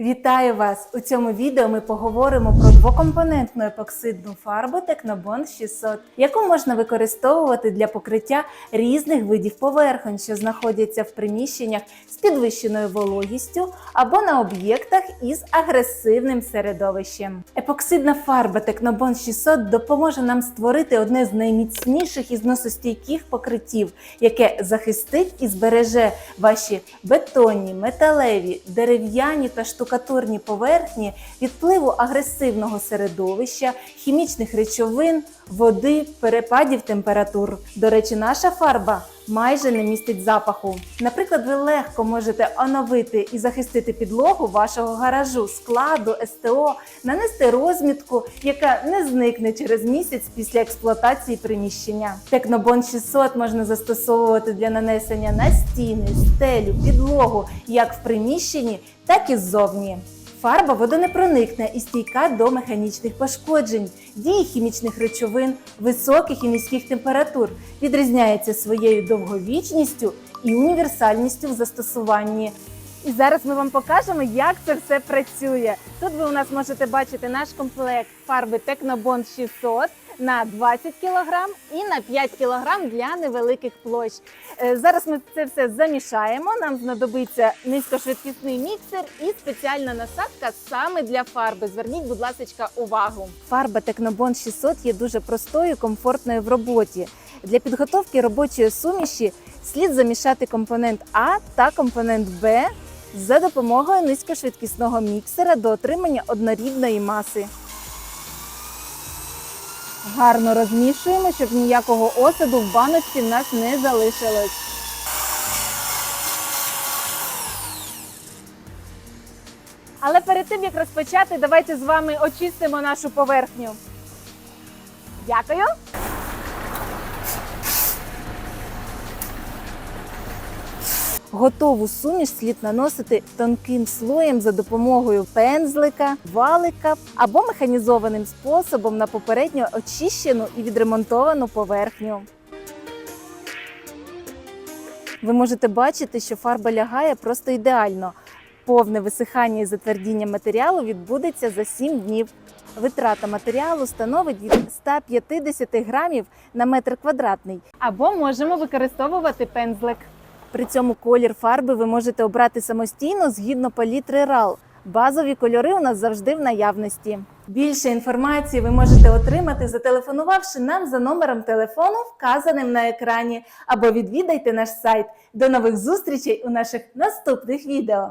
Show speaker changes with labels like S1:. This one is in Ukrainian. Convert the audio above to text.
S1: Вітаю вас! У цьому відео ми поговоримо про двокомпонентну епоксидну фарбу Technobond 600, яку можна використовувати для покриття різних видів поверхонь, що знаходяться в приміщеннях з підвищеною вологістю або на об'єктах із агресивним середовищем. Епоксидна фарба Technobond 600 допоможе нам створити одне з найміцніших і зносостійких покриттів, яке захистить і збереже ваші бетонні, металеві, дерев'яні та штукатурні поверхні від впливу агресивного середовища, хімічних речовин, води, перепадів температур. До речі, наша фарба майже не містить запаху. Наприклад, ви легко можете оновити і захистити підлогу вашого гаражу, складу, СТО, нанести розмітку, яка не зникне через місяць після експлуатації приміщення. Технобон 600 можна застосовувати для нанесення на стіни, стелю, підлогу, як в приміщенні, так і ззовні. Фарба водонепроникна і стійка до механічних пошкоджень, дії хімічних речовин, високих і низьких температур, відрізняється своєю довговічністю і універсальністю в застосуванні. І зараз ми вам покажемо, як це все працює. Тут ви у нас можете бачити наш комплект фарби Technobond 600 на 20 кг і на 5 кг для невеликих площ. Е, Зараз ми це все замішаємо. Нам знадобиться низькошвидкісний міксер і спеціальна насадка саме для фарби. Зверніть, будь ласка, увагу. Фарба Technobond 600 є дуже простою, комфортною в роботі. Для підготовки робочої суміші слід замішати компонент А та компонент Б за допомогою низькошвидкісного міксера до отримання однорідної маси. Гарно розмішуємо, щоб ніякого осаду в баночці в нас не залишилось. Але перед тим як розпочати, давайте з вами очистимо нашу поверхню. Дякую. Готову суміш слід наносити тонким слоєм за допомогою пензлика, валика або механізованим способом на попередньо очищену і відремонтовану поверхню. Ви можете бачити, що фарба лягає просто ідеально. Повне висихання і затвердіння матеріалу відбудеться за 7 днів. Витрата матеріалу становить від 150 грамів на метр квадратний. Або можемо використовувати пензлик. При цьому колір фарби ви можете обрати самостійно згідно палітри RAL. Базові кольори у нас завжди в наявності. Більше інформації ви можете отримати, зателефонувавши нам за номером телефону, вказаним на екрані, або відвідайте наш сайт. До нових зустрічей у наших наступних відео.